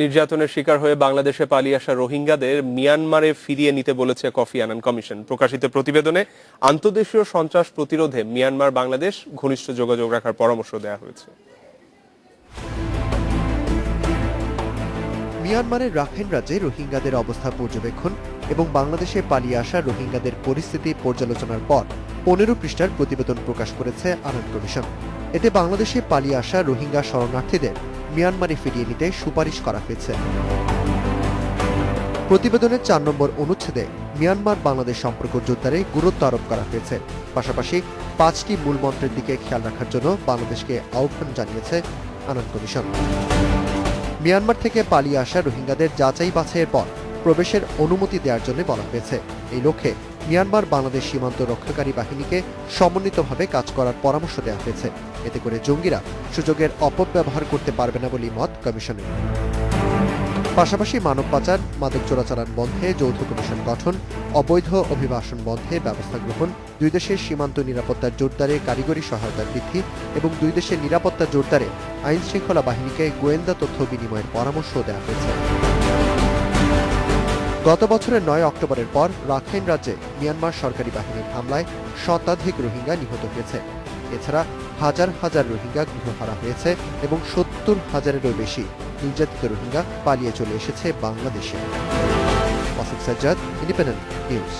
নির্যাতনের শিকার হয়ে বাংলাদেশে পালিয়ে আসা রোহিঙ্গাদের মিয়ানমারে ফিরিয়ে নিতে বলেছে কফি আনান কমিশন। প্রকাশিত প্রতিবেদনে আন্তদেশীয় সন্ত্রাস প্রতিরোধে মিয়ানমার বাংলাদেশ ঘনিষ্ঠ যোগাযোগ রাখার পরামর্শ দেওয়া হয়েছে। মিয়ানমারের রাখাইন রাজ্যে রোহিঙ্গাদের অবস্থা পর্যবেক্ষণ এবং বাংলাদেশে পালিয়ে আসা রোহিঙ্গাদের পরিস্থিতি পর্যালোচনার পর পনেরো পৃষ্ঠার প্রতিবেদন প্রকাশ করেছে আনন্দ কমিশন। এতে বাংলাদেশে পালিয়ে আসা রোহিঙ্গা শরণার্থীদের মিয়ানমারে ফিরিয়ে নিতে সুপারিশ করা হয়েছে। প্রতিবেদনের চার নম্বর অনুচ্ছেদে মিয়ানমার বাংলাদেশ সম্পর্ক জোরদারে গুরুত্ব আরোপ করা হয়েছে। পাশাপাশি পাঁচটি মূল মন্ত্রের দিকে খেয়াল রাখার জন্য বাংলাদেশকে আহ্বান জানিয়েছে আনন্দ কমিশন মিয়ানমার থেকে পালিয়ে আসা রোহিঙ্গাদের যাচাই বাছাইয়ের পর প্রবেশের অনুমতি দেওয়ার জন্য বলা হয়েছে। এই লক্ষ্যে মিয়ানমার বাংলাদেশ সীমান্ত রক্ষাকারী বাহিনীকে সমন্বিতভাবে কাজ করার পরামর্শ দেওয়া হয়েছে। এতে করে জঙ্গিরা সুযোগের অপব্যবহার করতে পারবে না বলে মত কমিশনের। পাশাপাশি মানব পাচার, মাদক চোরাচালান বন্ধে, যৌথ কমিশন গঠন, অবৈধ অভিবাসন বন্ধে ব্যবস্থা গ্রহণ, দুই দেশের সীমান্ত নিরাপত্তার জোরদারে কারিগরি সহায়তা বৃদ্ধি এবং দুই দেশের নিরাপত্তা জোরদারে আইন শৃঙ্খলা বাহিনীকে গোয়েন্দা তথ্য বিনিময়ের পরামর্শ দেওয়া হয়েছে। গত বছরের নয় অক্টোবরের পর রাখাইন রাজ্যে মিয়ানমার সরকারি বাহিনীর হামলায় শতাধিক রোহিঙ্গা নিহত হয়েছে। এছাড়া হাজার হাজার রোহিঙ্গা গৃহহারা হয়েছে এবং সত্তর হাজারেরও বেশি নির্যাতিত রোহিঙ্গা পালিয়ে চলে এসেছে বাংলাদেশে। Sajjad independent news